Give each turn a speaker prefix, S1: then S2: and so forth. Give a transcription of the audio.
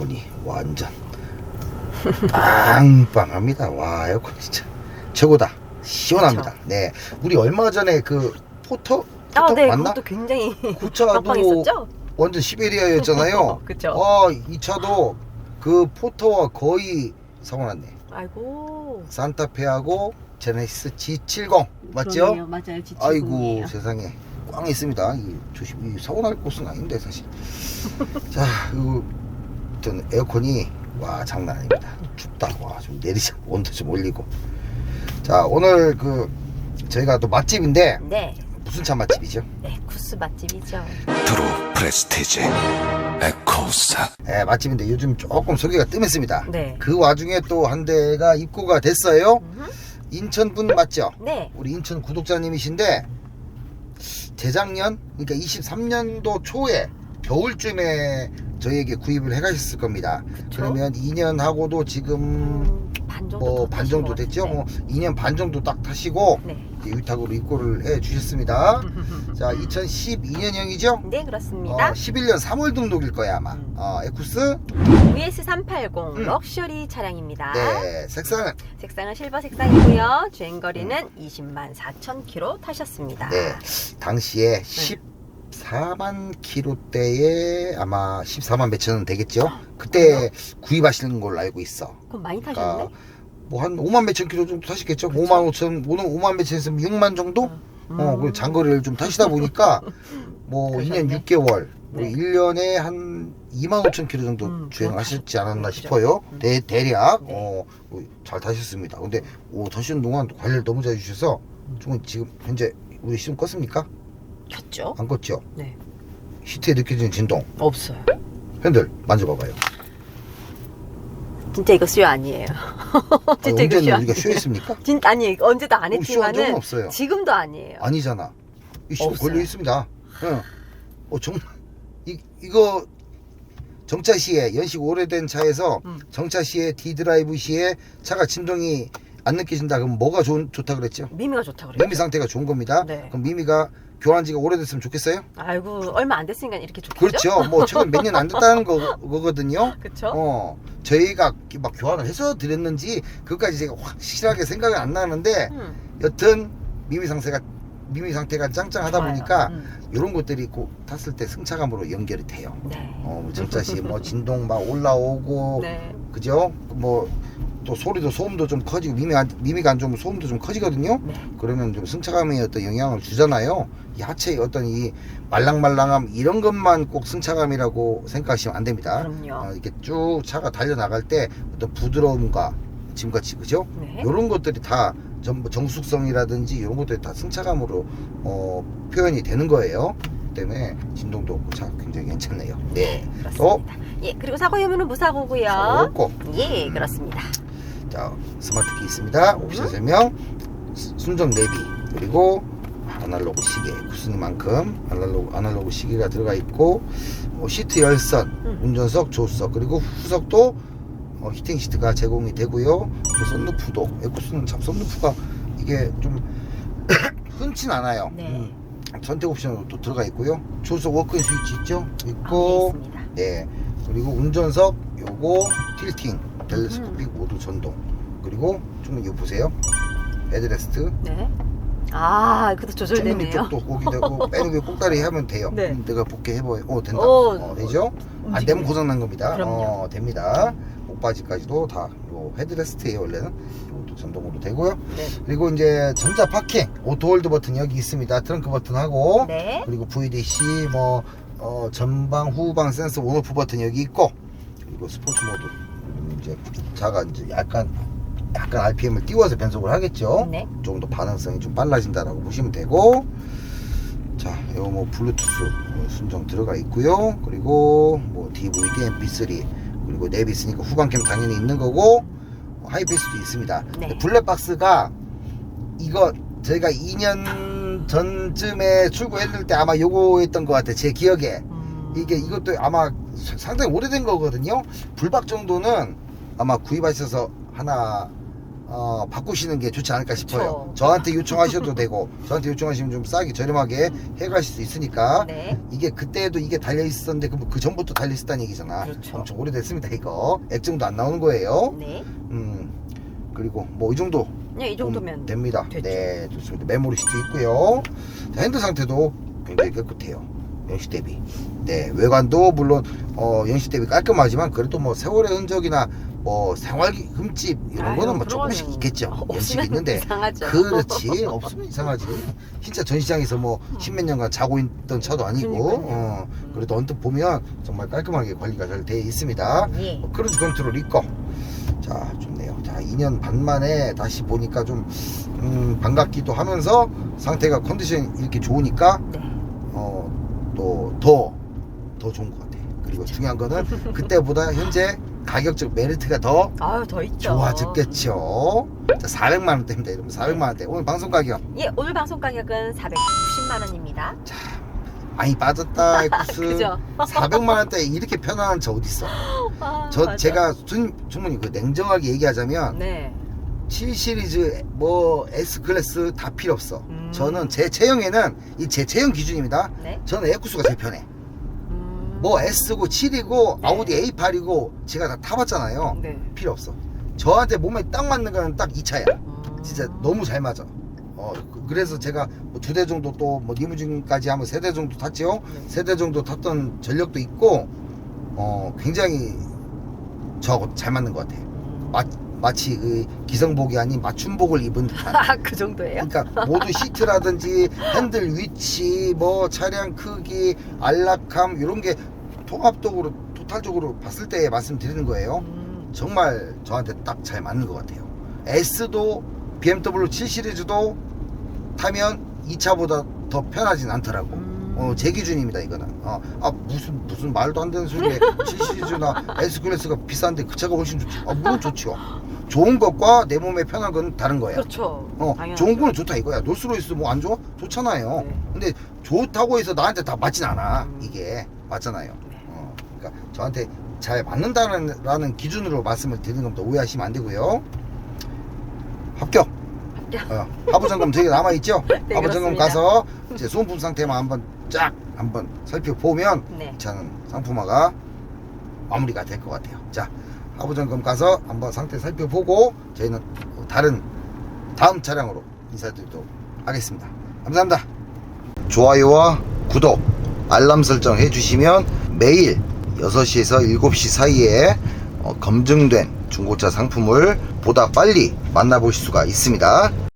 S1: 에어컨이 완전 빵빵합니다. 와 에어컨 진짜 최고다. 시원합니다. 네, 우리 얼마 전에 그 포터 포터
S2: 아, 네,
S1: 맞나?
S2: 그것도 굉장히
S1: 그 차도
S2: 빵빵했었죠?
S1: 완전 시베리아였잖아요.
S2: 그쵸.
S1: 와, 이 차도 그 포터와 거의 사고 났네.
S2: 아이고.
S1: 산타페하고 제네시스 G70 맞죠?
S2: 그러네요. 맞아요. G70
S1: 아이고. 세상에 꽝 있습니다. 이 조심히 날 곳은 아닌데 사실. 자, 전 에어컨이 와 장난 아닙니다. 춥다. 와 좀 내리자 온도 좀 올리고. 자 오늘 그 저희가 또 맛집인데
S2: 네.
S1: 무슨 차 맛집이죠?
S2: 네, 쿠스 맛집이죠.
S3: 트루 프레스티지 에코사
S1: 네, 맛집인데 요즘 조금 소개가 뜸했습니다.
S2: 네.
S1: 그 와중에 또 한 대가 입고가 됐어요.
S2: 음흠.
S1: 인천 분 맞죠?
S2: 네.
S1: 우리 인천 구독자님이신데 재작년 그러니까 23년도 초에 겨울쯤에 저희에게 구입을 해가셨을 겁니다. 그러면 2년 하고도 지금
S2: 음, 반 정도
S1: 뭐더반 정도
S2: 것
S1: 됐죠? 뭐 2년 반 정도 딱 타시고
S2: 네.
S1: 이제 위탁으로 입고를 해 주셨습니다. 자, 2012년형이죠?
S2: 네, 그렇습니다.
S1: 어, 11년 3월 등록일 거야 아마.
S2: 음.
S1: 어, 에쿠스.
S2: VS380
S1: 음.
S2: 럭셔리 차량입니다.
S1: 네, 색상은
S2: 색상은 실버 색상이고요. 주행거리는 20만 4천 킬로 타셨습니다.
S1: 음. 네, 당시에 14만 킬로대에 아마 14만 몇천 원 되겠죠? 그때 구입하시는 걸로 알고 있어.
S2: 그럼 많이 타셨네?
S1: 그러니까 뭐 한 5만 몇천 킬로 정도 타시겠죠?
S2: 그쵸.
S1: 5만 5천, 오늘 5만 몇천에서 6만 정도?
S2: 음.
S1: 어, 그 장거리를 좀 타시다 보니까 뭐
S2: 그러셨네.
S1: 2년 6개월, 뭐
S2: 네.
S1: 1년에 한 2만 5천 킬로 정도
S2: 음,
S1: 주행하셨지 않았나
S2: 그죠.
S1: 싶어요.
S2: 음.
S1: 대, 대략
S2: 네.
S1: 어, 뭐잘 타셨습니다. 근데 오, 타시는 동안 관리를 너무 잘 해주셔서 좀 지금 현재 우리 시동 껐습니까?
S2: 켰죠?
S1: 안 껐죠?
S2: 네.
S1: 시트에 느껴지는 진동.
S2: 없어요.
S1: 핸들 만져봐봐요.
S2: 진짜 이거 수요 아니에요.
S1: 아니,
S2: 진짜 이거
S1: 언제는 우리가
S2: 아니에요.
S1: 쇼했습니까?
S2: 진짜 아니 언제도 안
S1: 어, 쇼한 적은
S2: 했지만은
S1: 없어요.
S2: 지금도 아니에요.
S1: 아니잖아. 이 시동
S2: 없어요.
S1: 걸려 있습니다. 응. 어, 정말 이 이거 정차 시에 연식 오래된 차에서
S2: 음.
S1: 정차 시에 D 드라이브 시에 차가 진동이 안 느껴진다. 그럼 뭐가 좋, 좋다 그랬죠?
S2: 미미가 좋다 그래요.
S1: 미미 상태가 좋은 겁니다.
S2: 네.
S1: 그럼 미미가 교환 지가 오래됐으면 좋겠어요?
S2: 아이고 얼마 안 됐으니까 이렇게 좋겠죠?
S1: 그렇죠. 뭐 최근 몇 년 안 됐다는 거, 거거든요.
S2: 그렇죠?
S1: 어, 저희가 막 교환을 해서 드렸는지 그것까지 제가 확실하게 생각은 안 나는데
S2: 음,
S1: 여튼 미미 상태가 미미 상태가 짱짱하다
S2: 좋아요.
S1: 보니까
S2: 음,
S1: 이런 것들이 꼭 탔을 때 승차감으로 연결이 돼요.
S2: 네.
S1: 어, 뭐 정차 시에 뭐 진동 막 올라오고
S2: 네.
S1: 그죠? 뭐 또 소리도 소음도 좀 커지고 미미 안, 미미가 안 좋으면 소음도 좀 커지거든요.
S2: 네.
S1: 그러면 좀 승차감에 어떤 영향을 주잖아요. 이 하체의 어떤 이 말랑말랑함 이런 것만 꼭 승차감이라고 생각하시면 안 됩니다.
S2: 그럼요.
S1: 어, 이렇게 쭉 차가 달려 나갈 때 어떤 부드러움과 지금같이 그죠?
S2: 네.
S1: 이런 것들이 다 전부 정숙성이라든지 이런 것들이 다 승차감으로 어, 표현이 되는 거예요. 그 때문에 진동도 없고 차 굉장히 괜찮네요. 네.
S2: 그렇습니다. 예, 그리고 사고 유무는 무사고고요.
S1: 없고
S2: 예, 그렇습니다.
S1: 자 스마트 키 있습니다. 옵션 설명, 수- 순정 내비 그리고 아날로그 시계 구스니만큼 아날로그 아날로그 시계가 들어가 있고 어, 시트 열선,
S2: 음.
S1: 운전석, 조수석 그리고 후석도 어, 히팅 시트가 제공이 되고요. 또 썬루프도 에코스는 참 썬루프가 이게 좀 흔치 않아요.
S2: 네.
S1: 음, 선택 옵션으로 또 들어가 있고요. 조수석 워크인 스위치 있죠?
S2: 아,
S1: 있고
S2: 네, 있습니다.
S1: 네. 그리고 운전석 요거 틸팅 텔레스코픽 모두 전동 그리고 좀 이거 보세요 헤드레스트
S2: 네. 아, 그것도 조절되네요.
S1: 이쪽도 거기 되고 빼는 게 꼭다리 하면 돼요
S2: 네.
S1: 음, 내가 볼게 해봐요 어 된다
S2: 오,
S1: 어, 되죠 안
S2: 움직이네요.
S1: 되면 고장 난 겁니다
S2: 그럼요.
S1: 어 됩니다 목바지까지도 다 요 헤드레스트에 원래는 이것도 전동으로 되고요
S2: 네.
S1: 그리고 이제 전자 파킹 오토홀드 버튼 여기 있습니다 트렁크 버튼 하고
S2: 네.
S1: 그리고 VDC 뭐 어, 전방 후방 센서 온오프 버튼 여기 있고 그리고 스포츠 모드 음, 이제 차가 이제 약간 약간 RPM을 띄워서 변속을 하겠죠.
S2: 네.
S1: 조금 더 반응성이 좀 빨라진다라고 보시면 되고 자 이거 뭐 블루투스 어, 순정 들어가 있고요. 그리고 뭐 DVD, MP3 그리고 내비 있으니까 후방캠 당연히 있는 거고 어, 하이패스도 있습니다.
S2: 네.
S1: 블랙박스가 이거 저희가 2년 전쯤에 출고했을 때 아마 요거였던 것 같아 제 기억에
S2: 음,
S1: 이게 이것도 아마 상당히 오래된 거거든요 불박 정도는 아마 구입하셔서 하나 어, 바꾸시는 게 좋지 않을까 싶어요.
S2: 그쵸.
S1: 저한테 요청하셔도 되고 저한테 요청하시면 좀 싸게 저렴하게 해가실 수 있으니까
S2: 네.
S1: 이게 그때도 이게 달려 있었는데 그, 그 전부터 달려 있었다는 얘기잖아.
S2: 그렇죠.
S1: 엄청 오래됐습니다 이거 액정도 안 나오는 거예요.
S2: 네.
S1: 음 그리고 뭐 이 정도
S2: 네, 이 정도면
S1: 음, 됩니다.
S2: 됐죠.
S1: 네 좋습니다. 메모리 시트 있고요. 자, 핸드 상태도 굉장히 깨끗해요. 영시 대비. 네 외관도 물론 어, 영시 대비 깔끔하지만 그래도 뭐 세월의 흔적이나 뭐 생활기 흠집 이런
S2: 아유,
S1: 거는 뭐 조금씩 있겠죠.
S2: 없으면
S1: 있는데
S2: 이상하죠.
S1: 그렇지 없으면 이상하지 진짜 전시장에서 뭐 십몇 년간 자고 있던 차도 아니고
S2: 그러니까요.
S1: 어, 그래도 언뜻 보면 정말 깔끔하게 관리가 잘 되어 있습니다
S2: 예.
S1: 뭐 크루즈 컨트롤 있고 자 좋네요 자 2년 반 만에 다시 보니까 좀 음, 반갑기도 하면서 상태가 컨디션 이렇게 좋으니까
S2: 네.
S1: 어 또 더더 더 좋은 것 같아 그리고 중요한 거는 그때보다 현재 가격적 메리트가 더
S2: 아유, 더 있죠.
S1: 좋아졌겠죠. 자, 400만 원대입니다. 여러분. 400만 원대. 오늘 방송 가격
S2: 예, 오늘 방송 가격은 460만 원입니다.
S1: 많이 빠졌다.
S2: 그죠?
S1: 400만 원대 이렇게 편안한 차 어디 있어?
S2: 아,
S1: 저
S2: 맞아.
S1: 제가 순 충분히 그 냉정하게 얘기하자면
S2: 네.
S1: 7 시리즈 뭐 S 클래스 다 필요 없어.
S2: 음.
S1: 저는 제 체형에는 이 제 체형 기준입니다.
S2: 네.
S1: 저는 에쿠스가 제일 편해.
S2: 음.
S1: 뭐 S고 7이고
S2: 네.
S1: 아우디 A8이고 제가 다 타봤잖아요.
S2: 네.
S1: 필요 없어. 저한테 몸에 딱 맞는 거는 딱이 차야.
S2: 음.
S1: 진짜 너무 잘 맞아. 어, 그- 그래서 제가 두대 정도 또 뭐 리무진까지 하면 세 대 정도 탔지요.
S2: 네.
S1: 세 대 정도 탔던 전력도 있고, 어, 굉장히 저하고 잘 맞는 것 같아요. 마, 마치 그 기성복이 아닌 맞춤복을 입은 듯한.
S2: 아, 그 정도예요?
S1: 그러니까 모두 시트라든지 핸들 위치, 뭐 차량 크기, 안락함 이런 게 통합적으로 토탈적으로 봤을 때 말씀드리는 거예요.
S2: 음.
S1: 정말 저한테 딱 잘 맞는 것 같아요. S도 BMW 7 시리즈도 타면 이 차보다 더 편하진 않더라고.
S2: 음.
S1: 어, 제 기준입니다, 이거는. 어, 아, 무슨, 무슨 말도 안 되는 소리에 7 시리즈나 S 클래스가 비싼데 그 차가 훨씬 좋지. 아, 물론 좋죠. 좋은 것과 내 몸에 편한 건 다른 거예요.
S2: 그렇죠.
S1: 어,
S2: 당연하죠.
S1: 좋은 거는 좋다 이거야. 놀스로이스 뭐 안 좋아? 좋잖아요.
S2: 네.
S1: 근데 좋다고 해서 나한테 다 맞진 않아.
S2: 음.
S1: 이게 맞잖아요.
S2: 네.
S1: 어, 그러니까 저한테 잘 맞는다는 라는 기준으로 말씀을 드리는 겁니다. 오해하시면 안 되고요. 합격.
S2: 합격.
S1: 어, 하부 점검 저기 남아 있죠?
S2: 네,
S1: 하부 점검
S2: 그렇습니다.
S1: 가서 이제 소모품 상태만 한번 쫙 한번 살펴보면
S2: 네.
S1: 이 차는 상품화가 마무리가 될 것 같아요. 자, 하부 점검 가서 한번 상태 살펴보고 저희는 다른 다음 차량으로 인사드리도록 하겠습니다. 감사합니다. 좋아요와 구독, 알람 설정 해주시면 매일 6시에서 7시 사이에 어, 검증된 중고차 상품을 보다 빨리 만나보실 수가 있습니다.